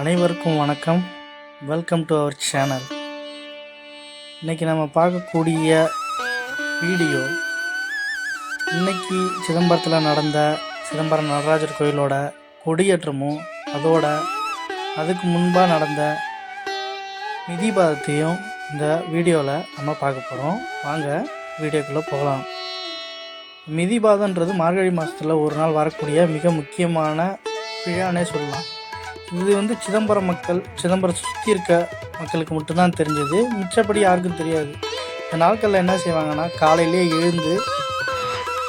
அனைவருக்கும் வணக்கம். Welcome to our channel இன்றைக்கி நம்ம பார்க்கக்கூடிய வீடியோ இன்றைக்கி சிதம்பரத்தில் நடந்த சிதம்பரம் நடராஜர் கோயிலோட கொடியேற்றமும் அதோட அதுக்கு முன்பாக நடந்த நிதிபாதத்தையும் இந்த வீடியோவில் நம்ம பார்க்க போகிறோம் வாங்க வீடியோக்குள்ளே போகலாம். மிதிபாதன்றது மார்கழி மாதத்தில் ஒரு நாள் வரக்கூடிய மிக முக்கியமான விழானே சொல்லலாம். இது வந்து சிதம்பரம் மக்கள் சிதம்பரம் சுற்றி இருக்க மக்களுக்கு மட்டும்தான் தெரிஞ்சது. மிச்சப்படி யாருக்கும் தெரியாது. இந்த நாட்களில் என்ன செய்வாங்கன்னா காலையிலே எழுந்து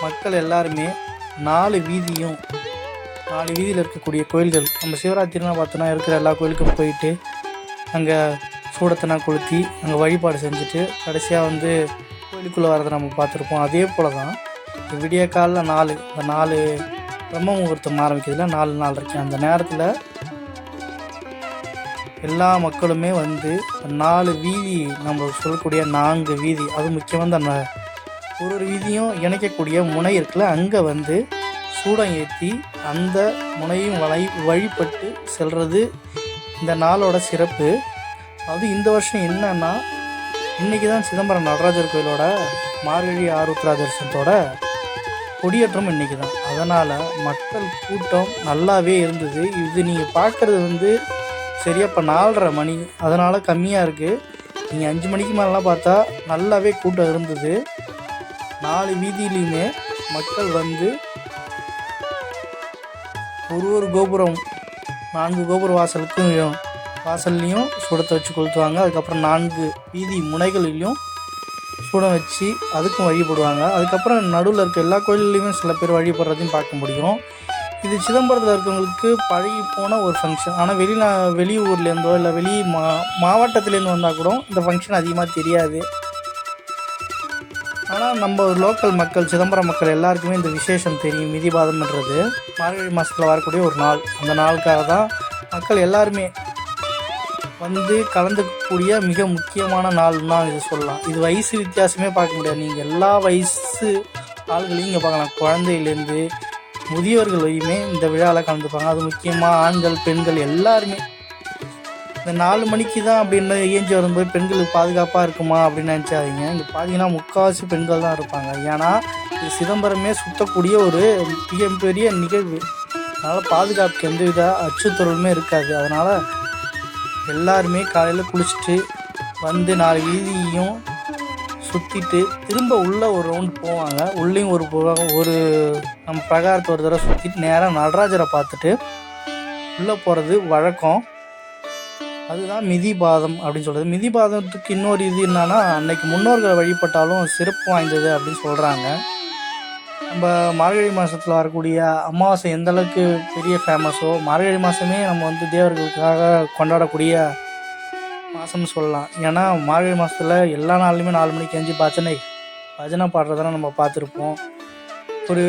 மக்கள் எல்லாருமே நாலு வீதியும் நாலு வீதியில் இருக்கக்கூடிய கோயில்கள் நம்ம சிவராத்திரிலாம் பார்த்தோன்னா இருக்கிற எல்லா கோயிலுக்கும் போயிட்டு அங்கே சூடத்தனா கொளுத்தி அங்கே வழிபாடு செஞ்சுட்டு கடைசியாக வந்து கோயிலுக்குள்ளே வரதை நம்ம பார்த்துருப்போம். அதே போல் தான் இந்த விடிய காலில் நாலு இந்த நாலு பிரம்ம முகூர்த்தம் ஆரம்பிக்கிறதுல நாலு நாள் இருக்கு. அந்த நேரத்தில் எல்லா மக்களுமே வந்து நாலு வீதி நம்ம சொல்லக்கூடிய நான்கு வீதி அது முக்கியமாக அந்த ஒரு ஒரு வீதியும் இணைக்கக்கூடிய முனை இருக்குல்ல அங்கே வந்து சூடம் ஏற்றி அந்த முனையும் வழி வழிபட்டு செல்வது இந்த நாளோட சிறப்பு. அது இந்த வருஷம் என்னன்னா இன்றைக்கி தான் சிதம்பரம் நடராஜர் கோயிலோட மார்கழி ஆருத்ரா தரிசனத்தோட கொடியேற்றம் இன்னைக்கு தான் அதனால் மக்கள் கூட்டம் நல்லாவே இருந்தது. இது நீங்கள் பார்க்குறது வந்து சரியா இப்போ நாலரை மணி. அதனால் கம்மியாக இருக்குது நீங்கள் அஞ்சு மணிக்கு மேலாம் பார்த்தா நல்லாவே கூட்டம் இருந்தது. நாலு வீதியிலையுமே மக்கள் வந்து ஒரு ஒரு கோபுரம் நான்கு கோபுர வாசலுக்கும் வாசல்லையும் சுடத்தை வச்சு கொளுத்துவாங்க. அதுக்கப்புறம் நான்கு வீதி முனைகளிலையும் சூடம் வச்சு அதுக்கும் வழிபடுவாங்க. அதுக்கப்புறம் நடுவில் இருக்க எல்லா கோயில்லையுமே சில பேர் வழிபடுறதையும் பார்க்க முடியும். இது சிதம்பரத்தில் இருக்கவங்களுக்கு பழகி போன ஒரு ஃபங்க்ஷன் ஆனால் வெளிநா வெளியூர்லேருந்தோ இல்லை வெளி மா மாவட்டத்துலேருந்து வந்தால் கூட இந்த ஃபங்க்ஷன் அதிகமாக தெரியாது. ஆனால் நம்ம லோக்கல் மக்கள் சிதம்பரம் மக்கள் எல்லாருக்குமே இந்த விசேஷம் தெரியும் மிதிபாதம்ன்றது. மார்கழி மாதத்தில் வரக்கூடிய ஒரு நாள். அந்த நாளுக்காக தான் மக்கள் எல்லாருமே வந்து கலந்துக்கக்கூடிய மிக முக்கியமான நாள் தான் இது சொல்லலாம். இது வயசு வித்தியாசமே பார்க்க முடியாது. நீங்கள் எல்லா வயசு ஆள்களையும் இங்கே பார்க்கலாம். குழந்தையிலேருந்து முதியவர்களையுமே இந்த விழாவில் கலந்துப்பாங்க. அது முக்கியமாக ஆண்கள் பெண்கள் எல்லாருமே. இந்த நாலு மணிக்கு தான் அப்படின்னு ஏஞ்சி வரும்போது பெண்களுக்கு பாதுகாப்பாக இருக்குமா அப்படின்னு நினச்சாதீங்க. இங்கே பார்த்தீங்கன்னா முக்கால்வாசி பெண்கள் தான் இருப்பாங்க. ஏன்னா இது சிதம்பரமே சுற்றக்கூடிய ஒரு மிகப்பெரிய நிகழ்வு. அதனால் பாதுகாப்புக்கு எந்தவித அச்சுறுத்தலுமே இருக்காது. அதனால் எல்லாருமே காலையில் குளிச்சுட்டு வந்து நாலு வீதியையும் சுற்றிட்டு திரும்ப உள்ளே ஒரு ரவுண்ட் போவாங்க. உள்ளேயும் ஒரு ஒரு நம்ம பிரகாரத்தை ஒரு தடவை சுற்றிட்டு நேராக நடராஜரை பார்த்துட்டு உள்ளே போகிறது வழக்கம். அதுதான் மிதி பாதம் அப்படின்னு சொல்கிறது மிதி பாதத்துக்கு இன்னொரு இது என்னன்னா அன்னைக்கு முன்னோர்களை வழிபட்டாலும் சிறப்பு வாய்ந்தது அப்படின்னு சொல்கிறாங்க நம்ம மார்கழி மாதத்தில் வரக்கூடிய அமாவாசை எந்த அளவுக்கு பெரிய ஃபேமஸோ மார்கழி மாதமே நம்ம வந்து தேவர்களுக்காக கொண்டாடக்கூடிய மாதம்னு சொல்லலாம். ஏன்னா மார்கழி மாதத்தில் எல்லா நாள்லையுமே நாலு மணிக்கு எஞ்சி பஜனை பஜனை பாடுறதெல்லாம் நம்ம பார்த்துருப்போம். ஒரு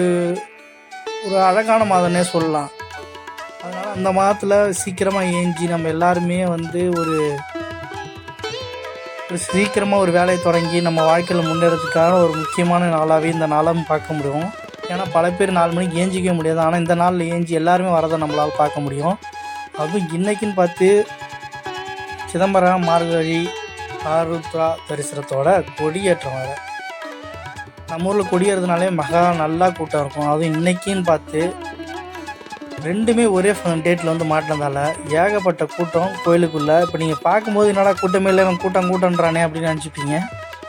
ஒரு அழகான மாதம்னே சொல்லலாம். அதனால் அந்த மாதத்தில் சீக்கிரமாக ஏஞ்சி நம்ம எல்லாருமே வந்து ஒரு ஒரு சீக்கிரமாக ஒரு வேலையை தொடங்கி நம்ம வாழ்க்கையில் முன்னேறதுக்கான ஒரு முக்கியமான நாளாகவே இந்த நாளும் பார்க்க முடியும். ஏன்னா பல பேர் நாலு மணிக்கு ஏஞ்சிக்க முடியாது. ஆனால் இந்த நாளில் ஏஞ்சி எல்லாருமே வரதை நம்மளால் பார்க்க முடியும். அதுவும் இன்றைக்கின்னு பார்த்து சிதம்பரம் மார்கழி ஆருத்ரா தரிசனத்தோட கொடியேற்றம் வேறு. நம்ம ஊரில் கொடியேறதுனாலே மகா நல்லா கூட்டம் இருக்கும். அதுவும் இன்னைக்குன்னு பார்த்து ரெண்டுமே ஒரே டேட்டில் வந்து மாட்டினதால ஏகப்பட்ட கூட்டம் கோயிலுக்குள்ளே. இப்போ நீங்கள் பார்க்கும்போது என்னடா கூட்டமே இல்லை இவன் கூட்டம் கூட்டன்றானே அப்படின்னு நினச்சிப்பீங்க.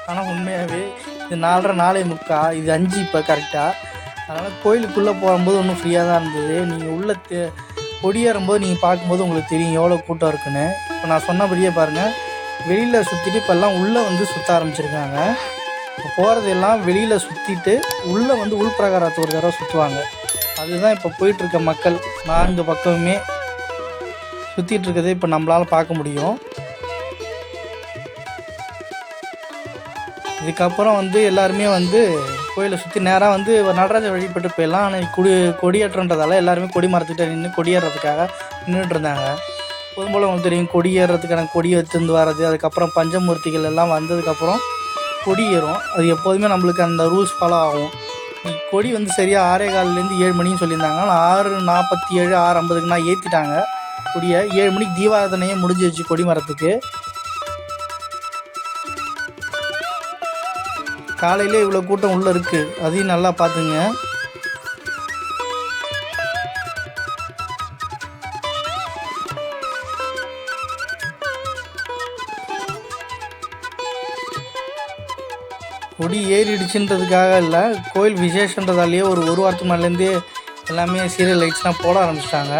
ஆனால் உண்மையாகவே இது நாலரை நாலே முக்கா இது அஞ்சு இப்போ கரெக்டாக அதனால் கோயிலுக்குள்ளே போகும்போது ஒன்றும் ஃப்ரீயாக தான் இருந்தது. நீங்கள் உள்ளே கொடியேறும்போது நீங்கள் பார்க்கும்போது உங்களுக்கு தெரியும் எவ்வளோ கூட்டம் இருக்குன்னு. இப்போ நான் சொன்னபடியே பாருங்கள் வெளியில் சுற்றிட்டு இப்போல்லாம் உள்ளே வந்து சுற்ற ஆரம்பிச்சிருக்காங்க. இப்போ போகிறதெல்லாம் வெளியில் சுற்றிட்டு உள்ளே வந்து உள்பிரகாரத்தை ஒரு தடவை சுற்றுவாங்க அதுதான் இப்போ போயிட்டுருக்க மக்கள் நான்கு பக்கமுமே சுற்றிட்டு இருக்கிறதே இப்போ நம்மளால் பார்க்க முடியும். இதுக்கப்புறம் வந்து எல்லாருமே வந்து கோயிலை சுற்றி நேராக வந்து நடராஜர் வழிபட்டு போயிடலாம். ஆனால் கொடி கொடியேற்றன்றதால எல்லாருமே கொடி மரத்துக்கிட்ட நின்று கொடியேறதுக்காக நின்றுட்டு இருந்தாங்க. பொதும் போல் உங்களுக்கு தெரியும் கொடியேறதுக்கான கொடி எடுத்துருந்து வர்றது அதுக்கப்புறம் பஞ்சமூர்த்திகள் எல்லாம் வந்ததுக்கப்புறம் கொடி ஏறும். அது எப்போதுமே நம்மளுக்கு அந்த ரூல்ஸ் ஃபாலோ ஆகும். கொடி வந்து சரியாக ஆறே காலிலேருந்து ஏழு மணின்னு சொல்லியிருந்தாங்க. ஆனால் ஆறு நாற்பத்தி ஏழு ஆறு ஐம்பதுக்குனா ஏற்றிட்டாங்க கொடியை ஏழு மணிக்கு தீபாராதனையே முடிஞ்சிருச்சு கொடி மரத்துக்கு. காலையிலே இவ்வளோ கூட்டம் உள்ளே இருக்குது அதையும் நல்லா பார்த்துங்க. கொடி ஏறிடுச்சுன்றதுக்காக இல்லை கோயில் விசேஷன்றதாலேயே ஒரு ஒரு வாரத்துக்கு மேலேருந்தே எல்லாமே சீரியல் லைட்ஸ்லாம் போட ஆரம்பிச்சிட்டாங்க.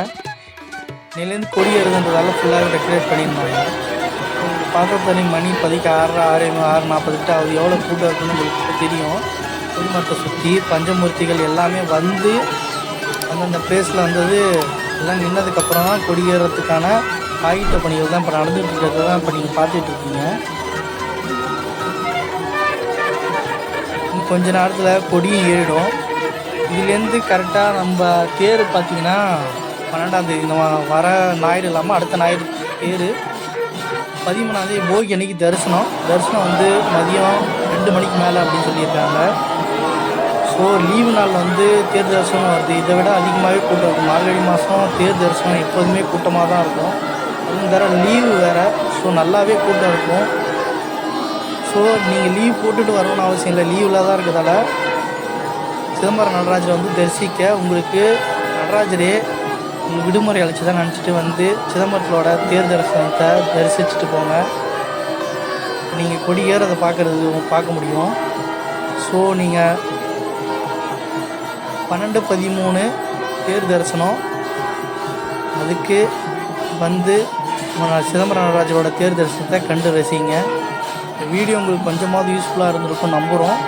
நிலேருந்து கொடி ஏறுதுன்றதால ஃபுல்லாக டெக்கரேட் பண்ணியிருந்தாங்க. பார்க்குற தனி மணி இப்போதைக்கு ஆறு ஆறு ஆறு நாற்பதுக்கிட்ட அது எவ்வளோ கூட்டம் இருக்குன்னு உங்களுக்கு தெரியும். திருமணத்தை சுற்றி பஞ்சமூர்த்திகள் எல்லாமே வந்து அந்தந்த பிளேஸில் வந்தது எல்லாம் நின்னதுக்கப்புறம் தான் கொடியேறதுக்கான ஆயுத்த பணிகள் தான் இப்போ நடந்துகிட்டு இருக்கிறது தான் இப்போ நீங்கள் பார்த்துட்டு இருக்கீங்க. கொஞ்ச நேரத்தில் கொடியும் ஏறிடும். இதுலேருந்து கரெக்டாக நம்ம தேர் பார்த்தீங்கன்னா பன்னெண்டாம் தேதி நம்ம வர ஞாயிறு இல்லாமல் அடுத்த ஞாயிறு தேர் பதிமூணாம் தேதி போகி அன்னைக்கு தரிசனம். தரிசனம் வந்து மதியம் ரெண்டு மணிக்கு மேலே அப்படின்னு சொல்லியிருக்காங்க. ஸோ லீவு நாள் வந்து தேர் தரிசனம் வருது. இதை விட அதிகமாகவே கூட்டம் இருக்கும் மார்கழி மாதம் தேர் தரிசனம் எப்போதுமே கூட்டமாக தான் இருக்கும். அதுவும் தர லீவு வேறு. ஸோ நல்லாவே கூட்டம் இருக்கும். ஸோ நீங்கள் லீவ் போட்டுட்டு வரணும்னு அவசியம் இல்லை. லீவில் தான் இருக்கிறதால சிதம்பரம் நடராஜரை வந்து தரிசிக்க உங்களுக்கு நடராஜரே விடுமுறை அழைச்சி தான் நினச்சிட்டு வந்து சிதம்பரத்தோட தேர் தரிசனத்தை தரிசிச்சுட்டு போங்க. நீங்கள் கொடியேறதை பார்க்குறது பார்க்க முடியும். ஸோ நீங்கள் பன்னெண்டு பதிமூணு தேர் தரிசனம் அதுக்கு வந்து சிதம்பர சிதம்பரம் நடராஜரோட தேர் தரிசனத்தை கண்டு ரசிங்க. இந்த வீடியோ உங்களுக்கு கொஞ்சமாவது யூஸ்ஃபுல்லாக இருந்திருக்கும் நம்புகிறோம்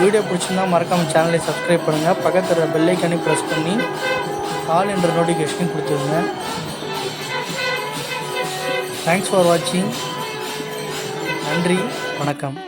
வீடியோ பிடிச்சிருந்தா மறக்காமல் சேனலை சப்ஸ்கிரைப் பண்ணுங்கள் பக்கத்தில் பெல்லைக்கானே ப்ரெஸ் பண்ணி ஆல் என்ற நோட்டிஃபிகேஷனையும் கொடுத்துருங்க. தேங்க்ஸ் ஃபார் வாட்சிங் நன்றி வணக்கம்.